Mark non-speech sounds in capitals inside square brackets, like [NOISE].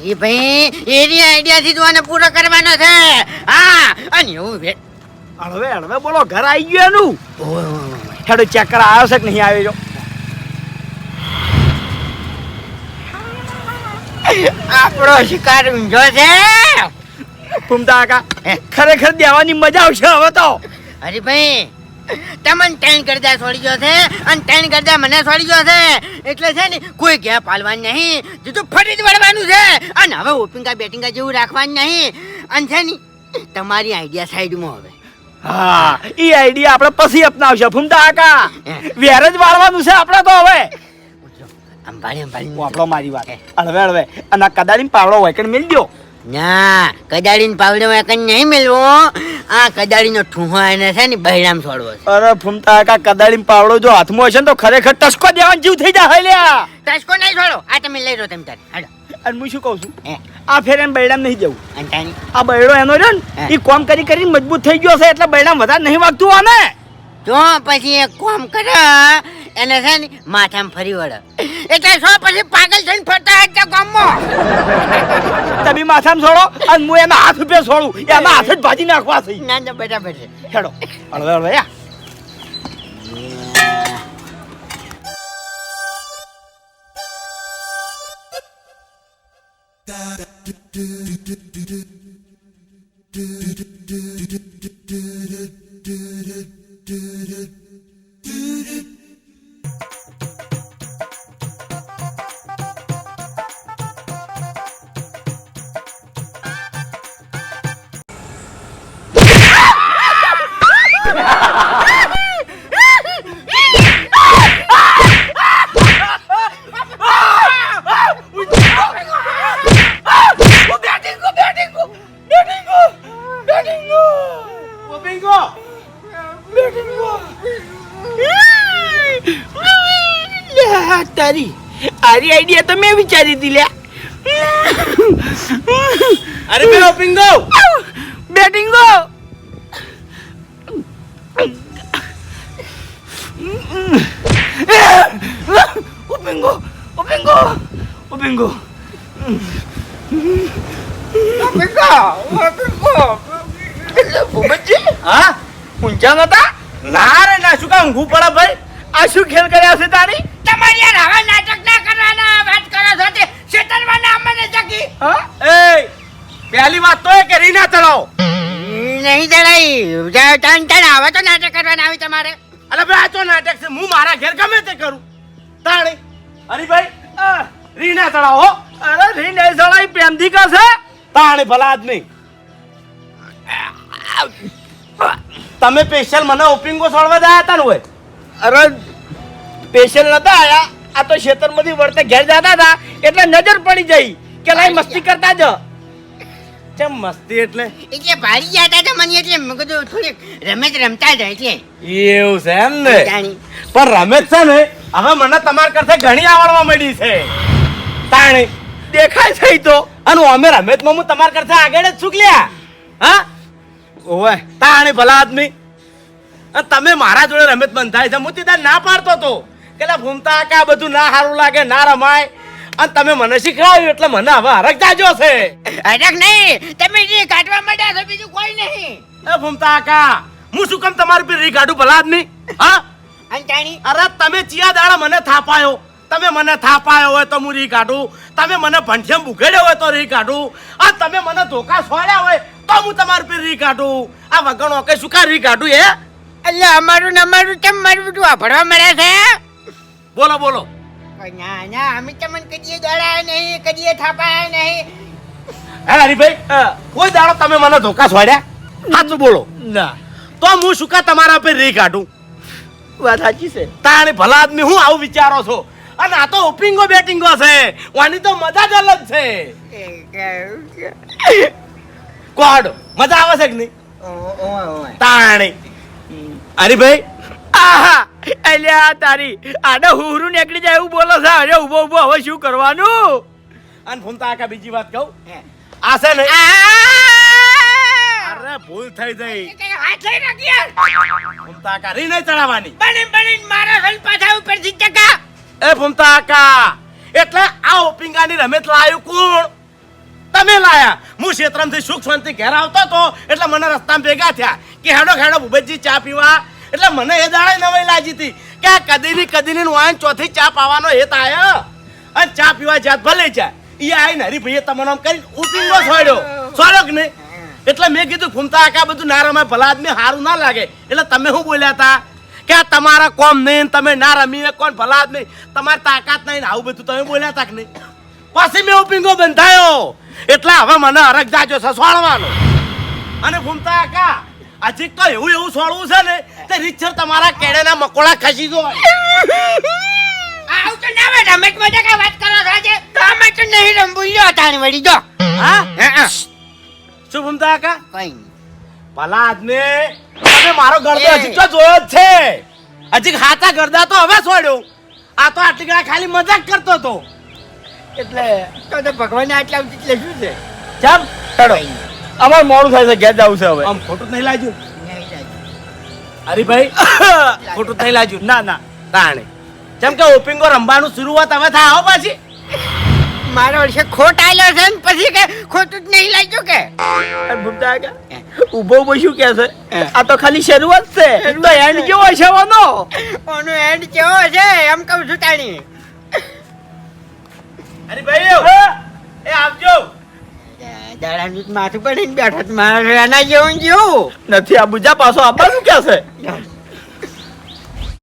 અરે ભાઈ. એની આઈડિયા થી તું પૂરો કરવાનો છે. હા અને એવું ભે હળવે હળવે બોલો ઘર આવી ગયો એનું. હેડો ચેક કરા આવ્યો છે કે નહીં આવ્યો આપણો શિકાર ઊંઝો છે. ફૂમતા કાકા ખરેખર દેવાની મજા આવશે હવે તો. અરે ભાઈ તમને ટેન કરતા છોડી ગયો છે અને ટેન કરતા મને છોડી ગયો છે. એટલે છે ને કોઈ ગેપ હાલવાનું નહીં. જુદું ફરી જ વળવાનું છે. અને હવે ઓપિંગા બેટિંગા જેવું રાખવાનું નહીં. અને છે ને તમારી આઈડિયા સાઈડમાં હવે. હા એ આઈડિયા આપણે પછી અપનાવશે. ફૂમતા કાકા. વેર જ વાળવાનું છે આપણે તો હવે. અંબાડી અંબાડી આપણો મારી વાત. હળવે હળવે અને કદાચ કદાળી પાવડો હોય કે મેલ દો ના કદાડીને પાવડે કઈ નહીં મેળવો આ કદાડીનો ઠૂંહો એને છે ને બહેરામ છોડવો અરે ફૂમતા કા કદાળી પાવડો જો હાથમાં હશે ને તો ખરેખર ટસકો દેવાનો જીવ થઈ જાય લ્યા ટસકો નહીં છોડો. આ તમે લઈ લો તમે તારે. હાલો. અને હું શું કહું છું? આ ફેર એને બૈડામ નહીં જવું આ બૈડો એનો રહ્યો ને એ કોમ કરી કરીને મજબૂત થઈ ગયો છે એટલે બૈડામ વધારે નહીં વાગતું આને. જો પછી એ કોમ કરે એને છે ને માથામાં ફરી વળે. એટલે શું પછી પાગલ થઈને ફરતા છે ગામમાં. તમે માથામાં છોડો અને હું એના હાથ ઉપર છોડું એના હાથ જ ભાજી નાખવા છે ના ના બરાબર છે હેડો હળવે હળવે યા તારી આરી આઈડિયા તો મેં વિચારી હતી લ્યા અરે બે પિંગો બેટિંગો ઓપિંગો ઓપિંગો ઓપિંગો હા? ઊંચા નતા ના રે ના શું કામ ઊંઘવું પડે ભાઈ? આ શું ખેલ કર્યા છે તારી તમારી યાર હવે નાટક ના કરવાના વાત કરો છો તે. શેતરમાં ના મને જકી હા? એ પહેલી વાત તો એ કે રીના ચડાવો. નહીં ચડાઈ ટન ટન આવે તો નાટક કરવાના આવી તમારે. અરે ભાઈ આ તો નાટક છે. હું મારા ઘેર ગમે તે કરું. તાણી? અરે ભાઈ રીના ચડાવો. હો. અરે રીન ચડાઈ પ્રેમથી કરશે? તાણી ભલા આદમી. તમે સ્પેશિયલ મને ઓપિંગો સોળવા દયા હતા ને હોય અરે સ્પેશિયલ નતા આયા. આ તો ખેતરમાંથી વળતે ઘેર જતા હતા એટલે નજર પડી જઈ કે લાઈ મસ્તી કરતા જ. કેમ મસ્તી એટલે? એટલે ભારી ગયા હતા તો મને એટલે મેં કીધું થોડીક રમત રમતા જ એટલે એવું છે એમ ને? પણ રમેશ છે ને હવે મને તમાર કરતા ઘણી આવડવા મળી છે. તાણી દેખાય છે તો. અને અમે રમેશમાં હું તમારા કરતા આગળ જ ચૂકલ્યા હા? ઓવે તાણી ભલા આદમી. અને તમે મારા જોડે રમેશ બંધાય છે. હું તીધા ના પાડતો તો. કે ભૂમતા કે આ બધું ના સારું લાગે ના રમાય. અને તમે મને શીખવાડ્યું એટલે મને હવે હરક જાજો છે. હરક નહીં. તમે જે કાઢવા માંડ્યા છો બીજું કોઈ નહીં. એ ભૂમતા કા હું શું કામ તમારી પર રી કાઢું ભલા આદમી? હા? અંતાણી. અરે તમે ચિયા દાડા મને થાપાયો. તમે મને થાપાયો હોય તો હું રી કાઢું. તમે મને ભંઠિયમ ઉઘેડ્યો હોય તો રી કાઢું. આ તમે મને ધોકા સોળ્યા હોય તો હું તમારી પર રી કાઢું. આ વગણો કે શું કા રી કાઢું હે એટલે અમારું ને અમારું કેમ મારું બધું વાપરવા મળે છે? બોલો બોલો. કોઈ ના ના અમે તમને કદીએ દોડાય નહીં કદીએ થાપાય નહીં. હે હરીભાઈ હા. કોઈ દાડો તમે મને ધોકા છોડ્યા સાચું બોલો. ના. તો હું શું કા તમારા પર રી કાઢું. વાત સાચી છે. તાણી ભલા આદમી હું આવું વિચારો છો? અને આ તો ઓપિંગો બેટિંગો છે. વાની તો મજા જ અલગ છે. કોડ મજા આવે છે કે નહીં? તાણી. અરે ભાઈ. આહા અલ્યા તારી આને હુરું નીકળી જાય એવું બોલો છે. અરે ઊભો ઊભો હવે શું કરવાનું? અને ફૂમતા આકા બીજી વાત કહું. આ છે ને અરે ભૂલ થઈ ગઈ. હાથ લઈ રાખ્યા ફૂમતા આકા રી નહીં ચડાવવાની. બની બની મારા હલ પાછા ઉપર ટકા એ ભૂમતા આકા એટલે આ ઓપિંગાની રમેશ લાયું કોણ? તમે લાયા. હું ક્ષેત્રમથી સુખ શાંતિ ઘેર આવતો હતો એટલે મને રસ્તામાં ભેગા થયા. કે હેડો હેડો, ભૂપતજી, ચા પીવા. એટલે મને એ દાડે નવાઈ લાગી હતી કે આ કદીની કદીની વાયન ચોથી ચા પાવાનો હેત આયો. અને ચા પીવા જાત ભલે ચા ઈ આઈને હરીભાઈએ તમને આમ કરીને ઉપિંગો છોડ્યો છોડ્યો કે નહીં? એટલે મેં કીધું ફૂમતા આખા બધું નારામાં ભલા આદમી સારું ના લાગે. એટલે તમે શું બોલ્યા હતા કે તમારા કોમ નહીં તમે ના રમી કોણ ભલા નહીં. તમારી તાકાત નહીં આવું બધું તમે બોલ્યા તક નહીં. પછી મેં ઉપિંગો બંધાયો. એટલે હવે મને હરક જાજો છે સોળવાનો. અને ભૂમતા કા હજી તો એવું એવું સોળવું છે ને તે રીતસર તમારા કેળેના મકોડા ખસી દો આવું તો ના હોય રમત મજા કા વાત કરો છો? આજે તો અમે તો નહીં રમવું અટાણી તાણી વળી જો. હા? શું ભૂમતા કા કઈ. ભલા આદમી તમે મારો ગરદો હજી તો જોયો જ છે. હજી હાથા ગરદા તો હવે છોડ્યો. આ તો આટલી ઘણા ખાલી મજાક કરતો હતો. એટલે તો તો ભગવાન આટલા એટલે શું છે? ચાલ ચડો અમાર મોડું થાય છે ઘેર જવું છે હવે. આમ ખોટું નહીં લાગ્યું? અરે ભાઈ [LAUGHS] ખોટું નહીં લાગ્યું. ના ના. તાણે જેમ કે ઓપિંગો રમવાનું શરૂઆત હવે થાય આવો પાછી. મારો વર્ષે ખોટ આવેલો છે ને પછી કે ખોટું જ નહીં લાગ્યું કે? ભૂપતા કે ઊભો ઊભો શું કે છે? આ તો ખાલી શરૂઆત છે. તો એન્ડ કેવો છે ઓનો? ઓનો એન્ડ કેવો છે? એમ કહું છું તાણી. ભાઈ એ આવજો. દાડાનું માથું પડીને બેઠો તો મારે એના જેવું જેવું. નથી આ બુજા પાછો આપવાનું કે છે?